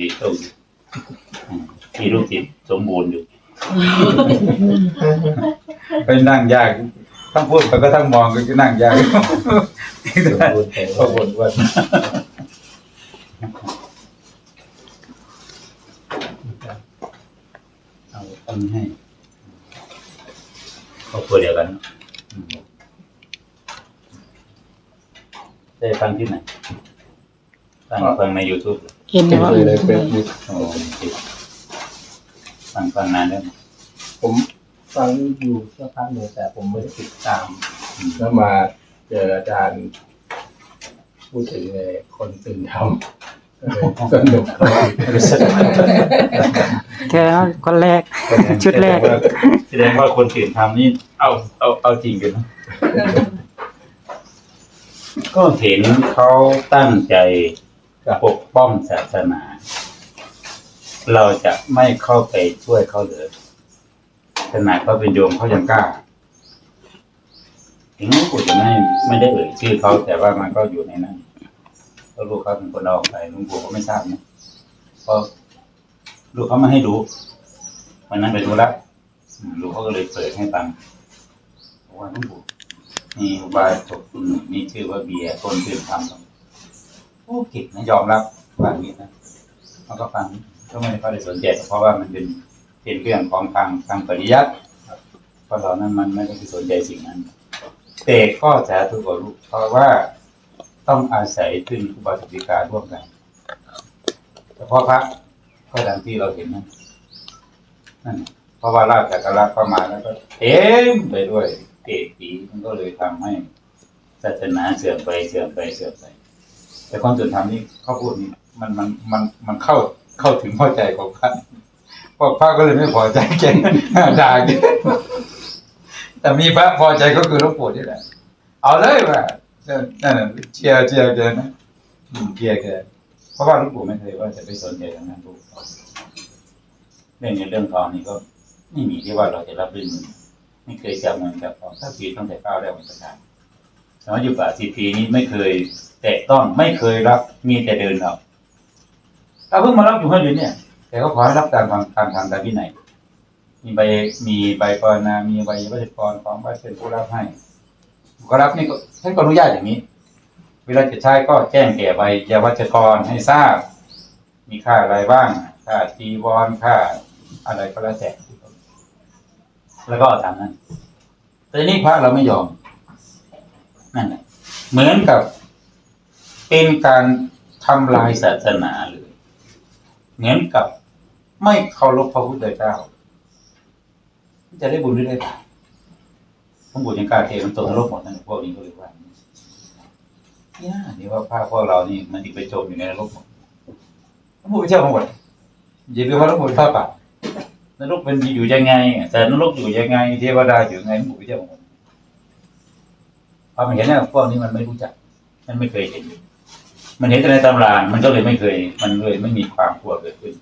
ดีโตอยู่อืมมีลูกจิตสมบูรณ์อยู่ ไปนั่งยากทั้งพูดไปก็ทั้งมองก็นั่งยากสมบูรณ์แต่ขอบคุณว่าเอาเอานี้ให้ครอบครัวเดียวกันอืมได้ฟังที่ไหน ฟังฟังใน YouTube เหรอเห็นไหมว่าเคยในเฟซบุ๊กโอ้ฟังฟังนานแล้วไหมผมฟังอยู่สักพักหนึ่งแต่ผมไม่ได้ติดตามอืมแล้วมาเจออาจารย์พูดถึงในคนตื่นทำก็เลยสนุกครับรู้สึกว่าแค่คนแรก ชุดแรก แสดงว่าคนตื่นทำนี่เอาเอาเอาจริงกันนะก็เห็นเขาตั้งใจ ปกป้องศาสนา เราจะไม่เข้าไปช่วยเขาเลยขนาดเขาเป็นโยมเขายังกล้าถึงหลวงปู่จะไม่ไม่ได้เอ่ยชื่อเขาแต่ว่ามันก็อยู่ในนั้นก็ลูกเขาเป็นคนเอาอกไปลวงปู่ก็ไม่ทราบนะเพราะลูกเขาไม่ให้รู้วันนั้นไปดูแล้วลูกเขาก็เลยเปิดให้ฟังว่าลวงปู่มีบายจบคุณหนึ่งมีชื่อว่าเบียร์คนตื่นทำ โอ้กิจนะยอมรับว่าอย่างนี้นะเขาก็ฟังก็ไม่ได้เขาได้สนใจเพราะว่ามันเป็นเป็นเรื่องของทางทางปริยัติเพราะเรานั้นมันไม่ได้ไปสนใจสิ่งนั้น แต่ก็สาธุกับลูกเพราะว่าต้องอาศัยขึ้นอุบาสิการ่วมกันเฉพาะพระก็ดังที่เราเห็นนั่นนั่นเพราะว่าราชจักรราชเข้ามาแล้วก็เต็มไปด้วยเกศผีมันก็เลยทำให้ศาสนาเสื่อมไปเสื่อมไปเสื่อมไป แต่ความส่วนธรรมนี่เขาพูดนี่มันมันมันมันเข้าเข้าถึงเข้าใจของพระพวกพระก็เลยไม่พอใจแกด่าแกแต่มีพระพอใจก็คือหลวงปู่นี่แหละ เอาเลยว่านั่นน่ะเชียร์เชียร์แกนะเชียร์แกเพราะว่าหลวงปู่ไม่เคยว่าจะไปสนใจทางนั้นลูกเรื่องเงินเรื่องทองนี่ก็ไม่มีที่ว่าเราจะรับเรื่องเงินไม่เคยจับเงินจับทองถ้าปีตั้งแต่ก้าวแรกวันประการ สมัยอยู่ป่าสิปีนี้ไม่เคย แตะต้องไม่เคยรับมีแต่เดินเอาเราเพิ่งมารับอยู่เมื่อเดือนเนี่ย แต่ก็ขอให้รับตามทางตามทางตามที่ไหนมีใบมีใบปรณามีใบวัชกรของวัดเป็นผู้รับให้ผู้รับนี่ก็ท่านก็อนุญาตอย่างนี้ เวลาจะใช้ก็แจ้งแก่ใบยาวัชกรให้ทราบ มีค่าอะไรบ้างค่าจีวรค่า อะไรก็แล้วแต่แล้วก็ตามนั้นแต่นี่พระเราไม่ยอม นั่นเหมือนกับ เป็นการทำลายศาสนาเลยเหมือนกับไม่เคารพพระพุทธเจ้า จะได้บุญหรือได้บาปพระบุญยังกล้าเทมันตกนรกหมดนั่นพวกนี้ก็เลยว่าเนี่ยนี่ว่าพระพวกเรานี่มันติไปจมอยู่ในนรกหมดพระบุญไปเที่ยวมาหมดอย่าลืมว่าพระบุญพระป่านรกเป็นอยู่ยังไงแต่นรกอยู่ยังไง เทวดาอยู่ยังไงพระบุญไปเที่ยวมาหมด พอมันเห็นเนี่ยพวกนี้มันไม่รู้จัก มันไม่เคยเห็น มันเห็นแต่ในตำรา มันก็เลยไม่เคย มันเลยไม่มีความกลัวเกิดขึ้น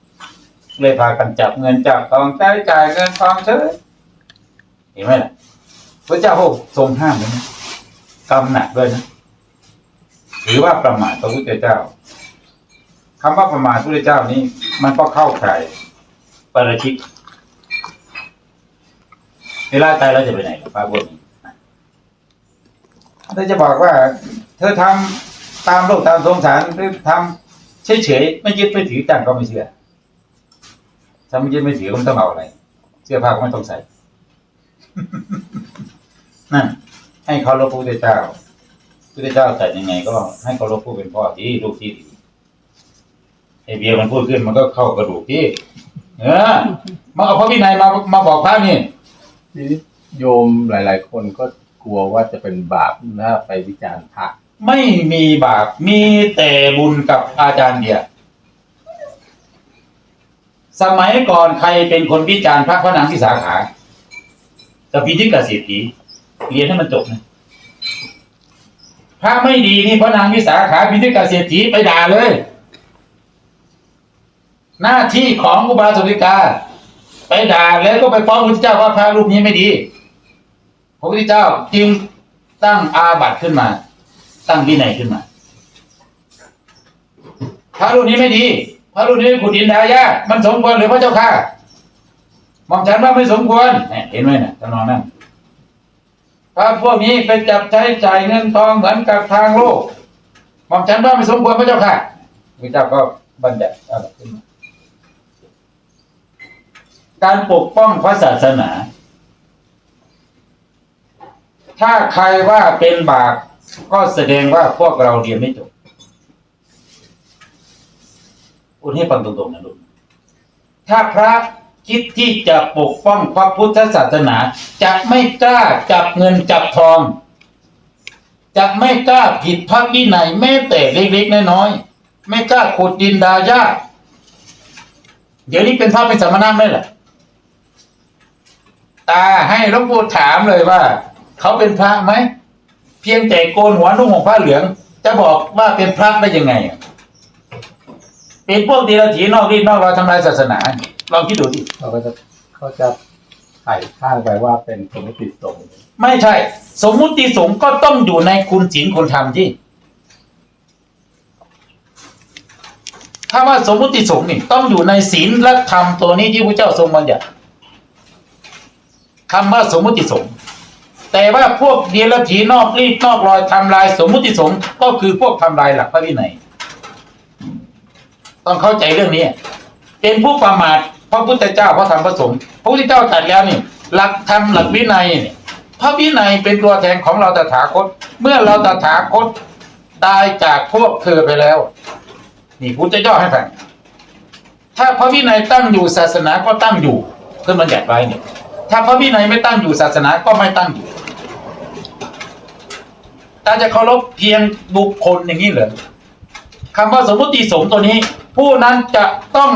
เลยพากันจับเงินจับทองใช้จ่ายเงินทองเฉยเห็นไหมล่ะพระเจ้าพระองค์ทรงห้ามเลยนะกำหนักด้วยนะหรือว่าประมาทพระพุทธเจ้าคำว่าประมาทพระพุทธเจ้านี้ มันก็เข้าข่ายปราชิกเวลาตายเราจะไปไหนกับพระพุทธนี้ ถ้าจะบอกว่า เธอทำตามโลกตามสงสารหรือทำเฉยๆไม่ยึดไม่ถือจังก็ไม่เชื่อถ้าไม่ยึดไม่ถือก็ไม่ต้องเอาอะไรเสื้อผ้าก็ไม่ต้องใส่นั่นให้เขารพพระพุทธเจ้าพระพุทธเจ้าแต่ยังไง ก็ให้เขารพผู้เป็นพ่อที่ลูกที่ดีไอเบียมันพูดขึ้นมันก็เข้ากระดูกที่เออมาเอาพระวินัยมามาบอกพระนี่ โยมหลาย ๆ คนก็ กลัวว่าจะเป็นบาปถ้าไปวิจารณ์พระไม่มีบาปมีแต่บุญกับอาจารย์เดียสมัยก่อนใครเป็นคนวิจารณ์พระพระนางที่สาขากับพิจิกาเศรษฐีเรียนให้มันจบนะพระไม่ดีนี่พระนางวิสาขาพิจิกาเศรษฐีไปด่าเลย หน้าที่ของอุบาสกกา ไปด่าแล้วก็ไปฟ้องพระพุทธเจ้าว่าพระรูปนี้ไม่ดี ระพุทธเจ้าจึงตั้งอาบัติขึ้นมา ตั้งวินัยขึ้นมาพระรูปนี้ไม่ดีพระรูปนี้ขุดดินดายามันสมควรหรือพระเจ้าค่ะหมอมฉันว่าไม่สมควรเห็นไหมนี่ยตำนองนั้นพระพวกนี้ไปจับใช้จ่ายเงินทองเหมือนกับทางโลกหมอมฉันว่าไม่สมควรพระเจ้าค่ะพระเจ้าก็บัญญัติอะไรขึ้นมาการปกป้องพระศาสนา ถ้าใครว่าเป็นบาปก็แสดงว่าพวกเราเรียนไม่จบอุนให้ฟังตรงๆนะลูกถ้าพระคิดที่จะปกป้องพระพุทธศาสนา จะไม่กล้าจับเงินจับทอง จะไม่กล้าผิดพระวินัยแม้แต่เล็กๆน้อยๆไม่กล้าขุดดินดายาเดี๋ยวนี้เป็นพระเป็นสมณะไหมล่ะตาให้หลวงปู่ถามเลยว่า เขาเป็นพระไหมเพียงแต่โกนหัวนุ่งห่มผ้าเหลือง จะบอกว่าเป็นพระได้ยังไงอะเป็นพวกเดรัจฉีนอกรีดนอกรอยทำลายศาสนาลองคิดดูดิเขาก็จะเขาจะไถ่ข้างไปว่าเป็นสมมติสงฆ์ไม่ใช่ สมมุติสงฆ์ก็ต้องอยู่ในคุณศีลคุณธรรมที่ถ้าว่าสมมุติสงฆ์นี่ต้องอยู่ในศีลและธรรมตัวนี้ที่พระเจ้าทรงบัญญัติคำว่าสมมุติสงฆ์ แต่ว่าพวกเดรัจฉีนอกรีดนอกรอยทำลายสมมุติสงฆ์ก็คือพวกทำลายหลักพระวินัยต้องเข้าใจเรื่องนี้ เป็นผู้ประมาทพระพุทธเจ้าพระธรรมพระสงฆ์พระพุทธเจ้าตรัสแล้วนี่ หลักธรรมหลักวินัยเนี่ยพระวินัยเป็นตัวแทนของเราตถาคต เมื่อเราตถาคตตายจากพวกเธอไปแล้ว นี่พุทธเจ้าให้ฟังถ้าพระวินัยตั้งอยู่ศาสนาก็ตั้งอยู่เพื่อมันจัดไว้เนี่ยถ้าพระวินัยไม่ตั้งอยู่ศาสนาก็ไม่ตั้งอยู่ ตาจะเคารพเพียงบุคคลอย่างนี้เหรอคำว่าสมมติสงฆ์ตัวนี้ ผู้นั้นจะต้อง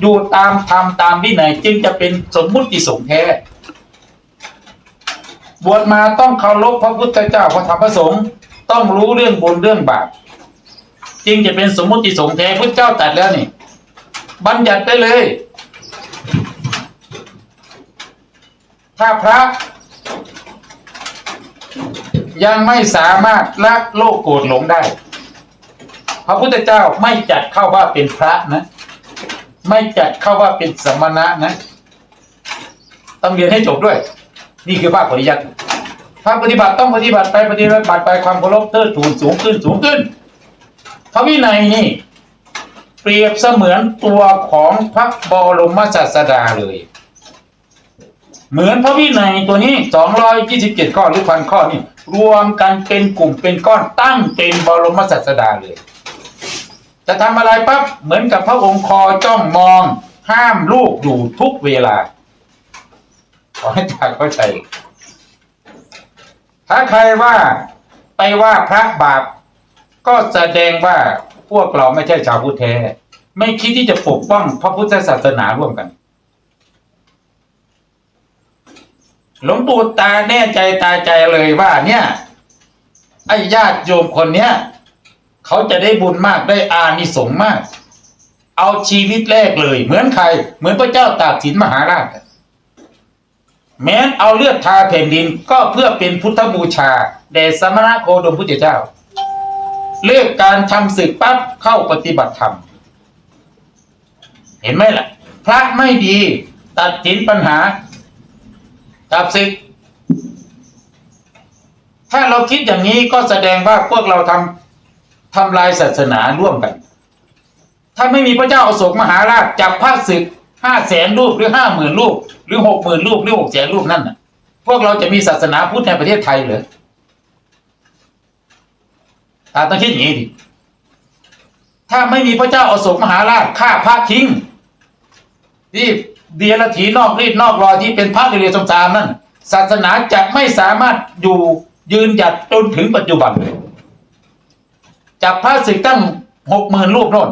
อยู่ตามธรรมตามวินัยจึงจะเป็นสมมุติสงฆ์แท้ บวชมาต้องเคารพพระพุทธเจ้าพระธรรมพระสงฆ์ต้องรู้เรื่องบุญเรื่องบาปจึงจะเป็นสมมุติสงฆ์แท้พุทธเจ้าตัดแล้วนี่ บัญญัติไปเลย ถ้าพระ ยังไม่สามารถละโลกโกรธหลงได้ พระพุทธเจ้าไม่จัดเข้าว่าเป็นพระนะ ไม่จัดเข้าว่าเป็นสมณะนะต้องเรียนให้จบด้วย นี่คือภาคปริยัติภาคปฏิบัติต้องปฏิบัติไปปฏิบัติไปความเคารพเทิดทูนสูงขึ้นสูงขึ้นพระวินัยนี่ เปรียบเสมือนตัวของพระบรมศาสดาเลย เหมือนพระวินัยตัวนี้สองร้อยยี่สิบเจ็ดข้อหรือพันข้อนี่ รวมกันเป็นกลุ่มเป็นก้อนตั้งเป็นบรมศาสดาเลย จะทำอะไรปั๊บเหมือนกับพระองค์คอยจ้องมองห้ามลูกอยู่ทุกเวลาขอให้จาเข้าใจ ถ้าใครว่าไปว่าพระบาป ก็แสดงว่าพวกเราไม่ใช่ชาวพุทธแท้ ไม่คิดที่จะปกป้องพระพุทธศาสนาร่วมกัน หลวงปู่ตาแน่ใจตาใจเลยว่า เนี่ยไอ้ญาติโยมคนเนี้ยเขาจะได้บุญมากได้อานิสงส์มาก เอาชีวิตแรกเลย เหมือนใคร เหมือนพระเจ้าตากสินมหาราชแม้นเอาเลือดทาแผ่นดินก็เพื่อเป็นพุทธบูชาแด่สมณะโคดมพุทธเจ้า เลือกการทำศึกปั๊บเข้าปฏิบัติธรรม เห็นไหมล่ะ พระไม่ดีตัดสินปัญหา จับศึกถ้าเราคิดอย่างนี้ก็แสดงว่าพวกเราทำทำลายศาสนาร่วมกัน ถ้าไม่มีพระเจ้าอโศกมหาราชจับพระศึกห้าแสนรูปหรือห้าหมื่นรูป หรือหกหมื่นรูปหรือหกแสนรูปนั่นน่ะ พวกเราจะมีศาสนาพุทธในประเทศไทยเหรือตาต้องคิดอย่างนี้ดิถ้าไม่มีพระเจ้าอโศกมหาราชฆ่าพระทิ้งที่ เดียรถีนอกรีดนอกรอยที่เป็นพระเรียสมสามนั่นศาสนาจะไม่สามารถอยู่ยืนหยัดจนถึงปัจจุบันจับพระศึกตั้งหกหมื่นรูปโน่น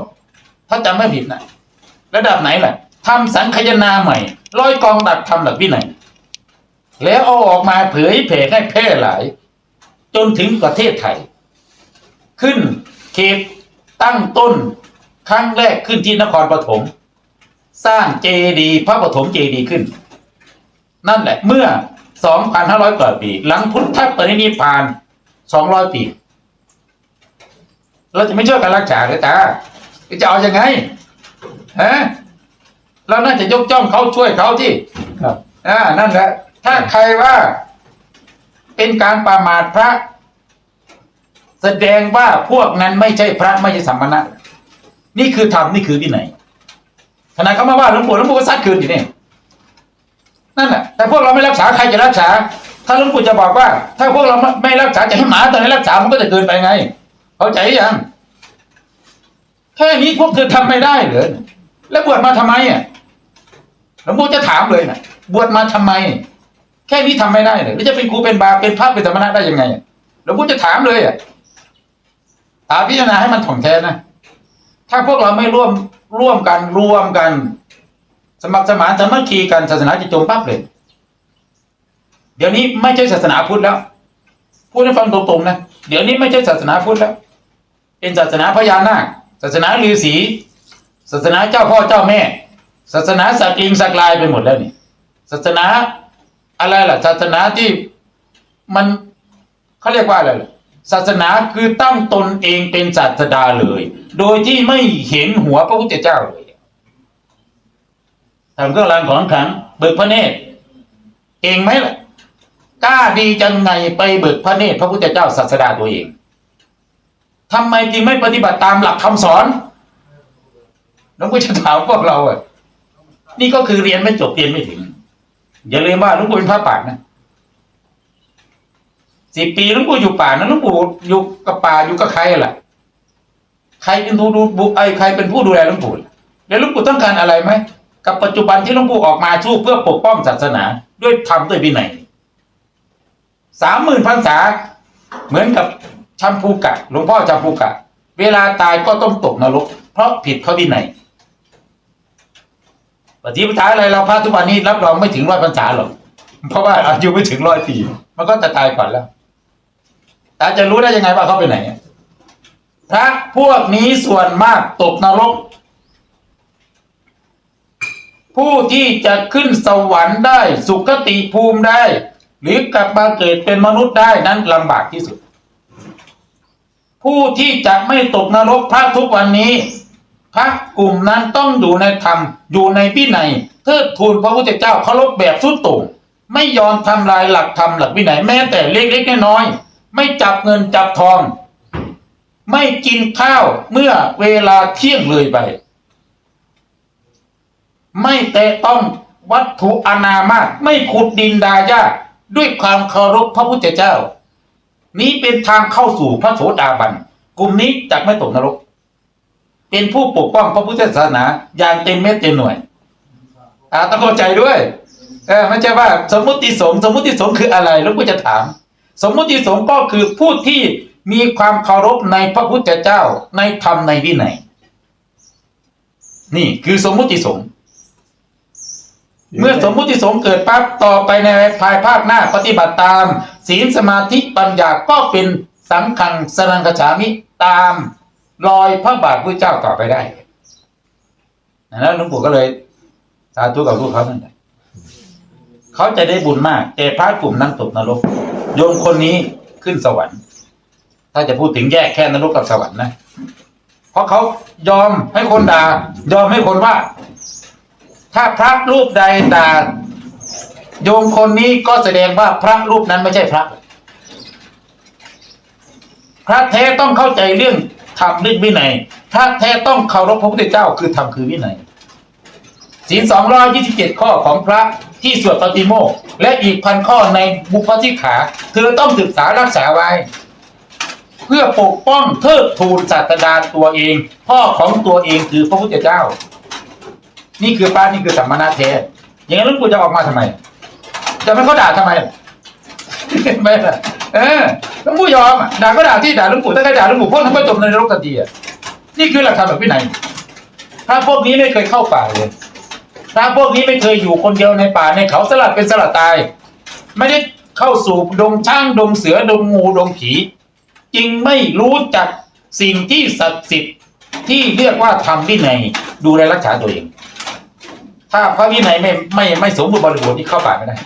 ถ้าจำไม่ผิดนะระดับไหนแหละทำสังคยนาใหม่ร้อยกองดักทำหลักวินัยแล้วเอาออกมาเผยแผ่ให้แพร่หลาย จนถึงประเทศไทย ขึ้นเขตตั้งต้นครั้งแรกขึ้นที่นครปฐม สร้างเจดีย์พระปฐมเจดีย์ขึ้น นั่นแหละเมื่อ 2,500กว่าปี หลังพุทธปรินิพพาน 200 ปี เราจะไม่ช่วยกันรักษาเลยตาจะเอาอยัางไงฮะเราน่าจะยกจ้องเขาช่วยเขาที่ครับอ่านั่นแหละ ถ้าใครว่าเป็นการประมาทพระ แสดงว่าพวกนั้นไม่ใช่พระไม่ใช่สัมมณะนี่คือธรรมนี่คือวินัย ขณะเขามาว่าหลวงปู่หลวงปู่ก็ซัดคืนอยู่นี่นั่นแหละแต่พวกเราไม่รักษาใครจะรักษา ถ้าหลวงปู่จะบอกว่า ถ้าพวกเราไม่รักษาจะให้หมาตัวไหนรักษามันก็จะเกินไปไง เข้าใจยังแค่นี้พวกเธอทำไม่ได้เหรอแล้วบวชมาทำไมอะหลวงปู่จะถามเลยนะบวชมาทำไม แค่นี้ทำไม่ได้เลยแล้วจะเป็นครูเป็นบาเป็นพระเป็นสมณะได้ยังไงหลวงปู่จะถามเลยอะถามพิจารณาให้มันถ่องแท้นะถ้าพวกเราไม่ร่วม ร่วมกันรวมกัน สมัครสมานสามัคคีกันศาสนาจะจมปั๊บเลย เดี๋ยวนี้ไม่ใช่ศาสนาพุทธแล้ว พูดให้ฟังตรงๆนะ เดี๋ยวนี้ไม่ใช่ศาสนาพุทธแล้ว เป็นศาสนาพญานาค ศาสนาฤาษี ศาสนาเจ้าพ่อเจ้าแม่ ศาสนาสักลิงสักลายไปหมดแล้วนี่ ศาสนาอะไรล่ะ ศาสนาที่มันเขาเรียกว่าอะไรล่ะ ศาสนาคือตั้งตนเองเป็นศาสดาเลย โดยที่ไม่เห็นหัวพระพุทธเจ้าเลยทำเครื่องรางของขลังเบิกพระเนตรเก่งไหมล่ะกล้าดีจังไงไปเบิกพระเนตรพระพุทธเจ้าศาสดาตัวเองทำไมจึงไม่ปฏิบัติตามหลักคำสอนน้องกูจะถามพวกเราอะนี่ก็คือเรียนไม่จบเรียนไม่ถึง อย่าลืมว่าลวงปู่เป็นพระป่านะ สิบปีหลวงปู่อยู่ป่านะหลวงปู่อยู่กับป่าอยู่กับใครล่ะ ใครเป็นผู้ดูบุไอ้ใครเป็นผู้ดูแลหลวงปู่แล้วหลวงปู่ต้องการอะไรไหมกับปัจจุบันที่หลวงปู่ออกมาสู้เพื่อปกป้องศาสนา ด้วยธรรมด้วยวินัยสามหมื่นพรรษา เหมือนกับชัมพูกะหลวงพ่อชัมพูกะ เวลาตายก็ต้องตกนรก เพราะผิดพระวินัยปฏิปทาอะไรเราพระทุกวันนี้รับรองไม่ถึงร้อยพรรษาหรอกเพราะว่าอายุไม่ถึงร้อยปีมันก็จะตายก่อนแล้ว แต่จะรู้ได้ยังไงว่าเขาไปไหนพระพวกนี้ส่วนมากตกนรก ผู้ที่จะขึ้นสวรรค์ได้ สุคติภูมิได้ หรือกลับมาเกิดเป็นมนุษย์ได้นั้นลำบากที่สุด ผู้ที่จะไม่ตกนรกพระทุกวันนี้ พระกลุ่มนั้นต้องอยู่ในธรรมอยู่ในวินัยเทิดทูนพระพุทธเจ้าเคารพแบบสุดโต่งไม่ยอมทำลายหลักธรรมหลักวินัยแม้แต่เล็กๆน้อยๆ ไม่จับเงินจับทอง ไม่กินข้าวเมื่อเวลาเที่ยงเลยไป ไม่แตะต้องวัตถุอนามาตไม่ขุดดินดาหญ้าด้วยความเคารพพระพุทธเจ้า นี้เป็นทางเข้าสู่พระโสดาบัน กลุ่มนี้จะไม่ตกนรก เป็นผู้ปกป้องพระพุทธศาสนาอย่างเต็มเม็ดเต็มหน่วยอ่าต้องเข้าใจด้วยเออไม่ใช่ว่าสมมติสงสมมติสงคืออะไรแล้วกูจะถาม สมมุติสงฆ์ก็คือผู้ที่มีความเคารพในพระพุทธเจ้าในธรรมในวินัยนี่คือสมมุติสงฆ์เมื่อสมมุติสงฆ์เกิดปั๊บต่อไปในภายภาคหน้าปฏิบัติตาม ศีลสมาธิปัญญาก็เป็นสังขังสรังคฉามิตามรอยพระบาทพระเจ้าต่อไปได้นั้นหลวงปู่ก็เลยสาธุกับพวกเขานั่นแหละเขาจะได้บุญมากแต่พระกลุ่มนั้นตกนรก โยมคนนี้ขึ้นสวรรค์ ถ้าจะพูดถึงแยกแค่นรกกับสวรรค์นะ เพราะเขายอมให้คนด่า ยอมให้คนว่า ถ้าพระรูปใดด่าโยมคนนี้ก็แสดงว่าพระรูปนั้นไม่ใช่พระ พระแท้ต้องเข้าใจเรื่องธรรมเรื่องวินัยพระแท้ต้องเคารพพระพุทธเจ้าคือธรรมคือวินัยศีลสองร้อยยี่สิบเจ็ดข้อของพระ ที่สวดปฏิโมกข์และอีกพันข้อในบุพสิขา เธอต้องศึกษารักษาไว้ เพื่อปกป้องเทิดทูนศาสดาตัวเอง พ่อของตัวเองคือพระพุทธเจ้า นี่คือป้านี่คือสัมมานาเทศอย่างนั้นหลุงปู่จะออกมาทำไม จะไม่เขาด่าทำไมไม่ล่ะเออหลุงปู่ยอมด่าก็ด่าที่ด่าหลุงปู่ถ้าใครด่าหลุงปู่พวกนั้นก็จมในนรกทันทีอะนี่คือหลักธรรมแบบวินัยถ้าพวกนี้ไม่เคยเข้าป่าเลย ถ้าพวกนี้ไม่เคยอยู่คนเดียวในป่าในเขาสลัดเป็นสลัดตาย ไม่ได้เข้าสู่ดงช้างดงเสือดงงูดงผีจึงไม่รู้จักสิ่งที่ศักดิ์สิทธิ์ที่เรียกว่าธรรมวินัยดูแลรักษาตัวเอง ถ้าพระวินัยไม่ไม่ไม่สมบูรณ์บริบูรณ์ที่เข้าป่าไม่ได้